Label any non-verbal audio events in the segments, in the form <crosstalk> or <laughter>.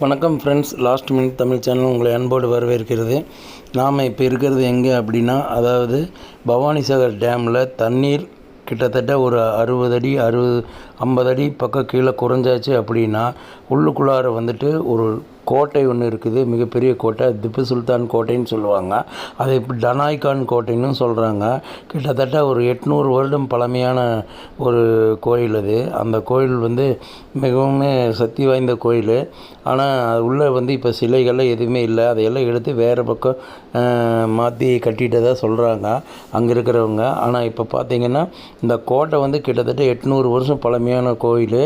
வணக்கம் friends last minute Tamil channel உங்களை அன்போடு வரவேற்கிறது. நாம் இப்போ இருக்கிறது எங்கே அப்படின்னா அதாவது பவானிசாகர் டேமில் தண்ணீர் கிட்டத்தட்ட ஒரு அறுபது அடி அறுபது ஐம்பது அடி பக்கம் கீழே குறைஞ்சாச்சு அப்படின்னா உள்ளுக்குள்ளார வந்துட்டு ஒரு கோட்டை ஒன்று இருக்குது மிகப்பெரிய கோட்டை திப்பு சுல்தான் கோட்டைன்னு சொல்லுவாங்க. அதை இப்போ டனாய்கான் கோட்டைன்னு சொல்கிறாங்க கிட்டத்தட்ட ஒரு எட்நூறு வருடம் பழமையான ஒரு கோயில் அது. அந்த கோயில் வந்து மிகவும் சக்தி வாய்ந்த கோயில். ஆனால் உள்ளே வந்து இப்போ சிலைகள்லாம் எதுவுமே இல்லை. அதையெல்லாம் எடுத்து வேறு பக்கம் மாற்றி கட்டிட்டதாக சொல்கிறாங்க அங்கே இருக்கிறவங்க ஆனால் இப்போ பார்த்தீங்கன்னா இந்த கோட்டை வந்து கிட்டத்தட்ட எட்நூறு வருஷம் பழமையான கோயில்.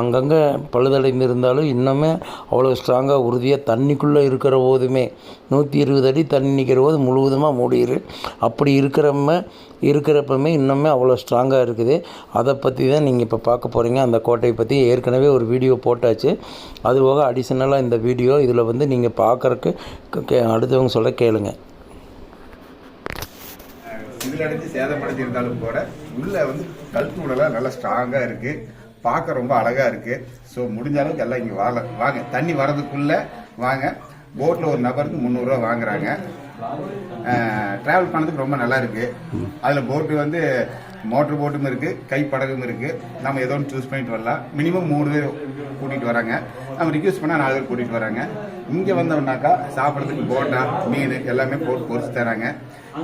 அங்கங்கே பழுதடைந்து இருந்தாலும் இன்னுமே அவ்வளோ தாங்க உறுதியாக தண்ணிக்குள்ளே இருக்கிற போதுமே. நூற்றி இருபது அடி தண்ணி நிற்கிற போது முழுவதுமாக மூடிடு அப்படி இருக்கிறப்ப இருக்கிறப்பமே இன்னுமே அவ்வளோ ஸ்ட்ராங்காக இருக்குது. அதை பற்றி தான் நீங்கள் இப்போ பார்க்க போகிறீங்க அந்த கோட்டையை பற்றி ஏற்கனவே ஒரு வீடியோ போட்டாச்சு. அது போக அடிஷ்னலாக இந்த வீடியோ இதில் வந்து நீங்கள் பார்க்குறக்கு கே அடுத்தவங்க சொல்ல கேளுங்க. சிதிலடைஞ்சு சேதப்படுத்தி இருந்தாலும் கூட உள்ளே வந்து கல்தூடெல்லாம் நல்லா ஸ்ட்ராங்காக இருக்குது பார்க்க ரொம்ப அழகா இருக்கு. ஸோ முடிஞ்ச அளவுக்கு எல்லாம் இங்க வாங்க வாங்க. தண்ணி வரதுக்குள்ளே வாங்க. போட்ல ஒரு நபருக்கு முந்நூறுரூவா வாங்குறாங்க. டிராவல் பண்ணதுக்கு ரொம்ப நல்லா இருக்கு. அதுல போட்டு வந்து மோட்டர் போட்டும் இருக்கு கைப்படகும் இருக்கு. நம்ம ஏதோ ஒன்று சூஸ் பண்ணிட்டு வரலாம். மினிமம் மூணு பேர் கூட்டிட்டு வராங்க. நம்ம ரிக்யூஸ் பண்ணா நாலு பேர் கூட்டிட்டு வராங்க. இங்க வந்தோம்னாக்கா சாப்பிட்றதுக்கு போட்டா மீன் எல்லாமே போட்டு பொரிச்சு தராங்க.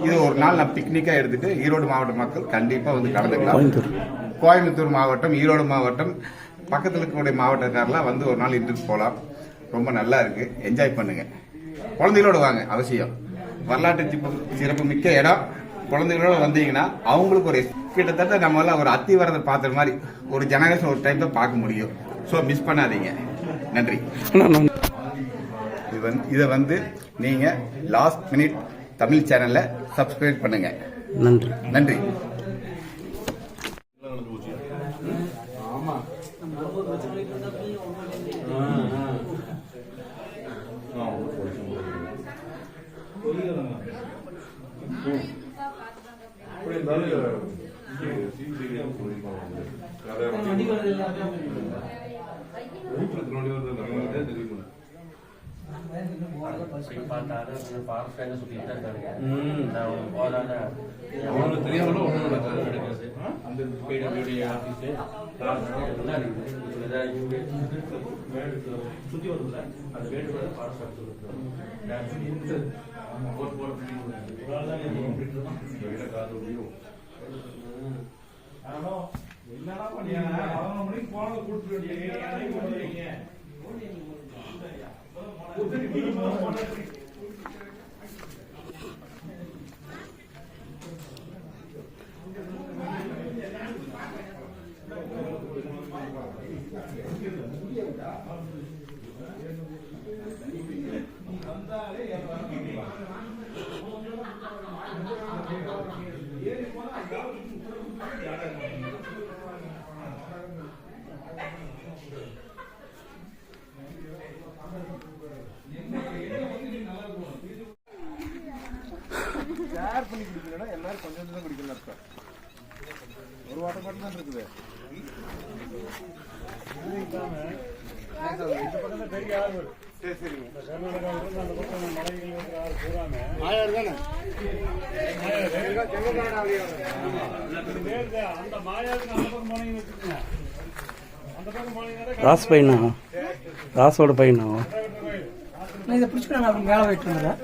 இது ஒரு நாள் நான் பிக்னிக்கா எடுத்துட்டு ஈரோடு மாவட்ட மக்கள் கண்டிப்பா வந்து கலந்துக்கலாம். கோயம்புத்தூர். மாவட்டம் ஈரோடு மாவட்டம் பக்கத்தில் இருக்கக்கூடிய மாவட்டக்காரெல்லாம் வந்து ஒரு நாள் இட்டுட்டு போகலாம். ரொம்ப நல்லா இருக்கு. என்ஜாய் பண்ணுங்க. குழந்தைகளோட வாங்க அவசியம். வரலாற்று சிறப்பு- சிறப்பு மிக்க இடம். குழந்தைகளோட வந்தீங்கன்னா அவங்களுக்கு ஒரு கிட்டத்தட்ட நம்ம எல்லாம் ஒரு அத்தி வரதை பார்த்த மாதிரி ஒரு ஜெனரேஷன் ஒரு டைம் தான் பார்க்க முடியும். ஸோ மிஸ் பண்ணாதீங்க. நன்றி. வந்து இதை வந்து நீங்க லாஸ்ட் மினிட் தமிழ் சேனல்ல சப்ஸ்கிரைப் பண்ணுங்க. நன்றி. நன்றி. அவங்களுக்கு தெரியாமல ஒன்றும் நடக்காது அந்த பிடபிள்யூடி ஆஃபீஸு சுற்றி வருதுல அந்த வேடு பாடம் என்னடா பண்ணீங்க பதினொன்று மணிக்கு போன கூப்பிட்டு <laughs> 我这里没有放。ஷேர் பண்ணி குடிக்கலன்னா எல்லாரும் கொஞ்சம் கொஞ்சம் தான் குடிக்கலாம் அர்த்தம். ஒரு வாட்டர் பாட்டில் தான் இருக்குது. சரி சரிங்க ராஸ் பையனா ராஸோட பையனா இதை பிடிச்சிக்கலாம் நான் மேலே போயிட்டு இருந்தேன்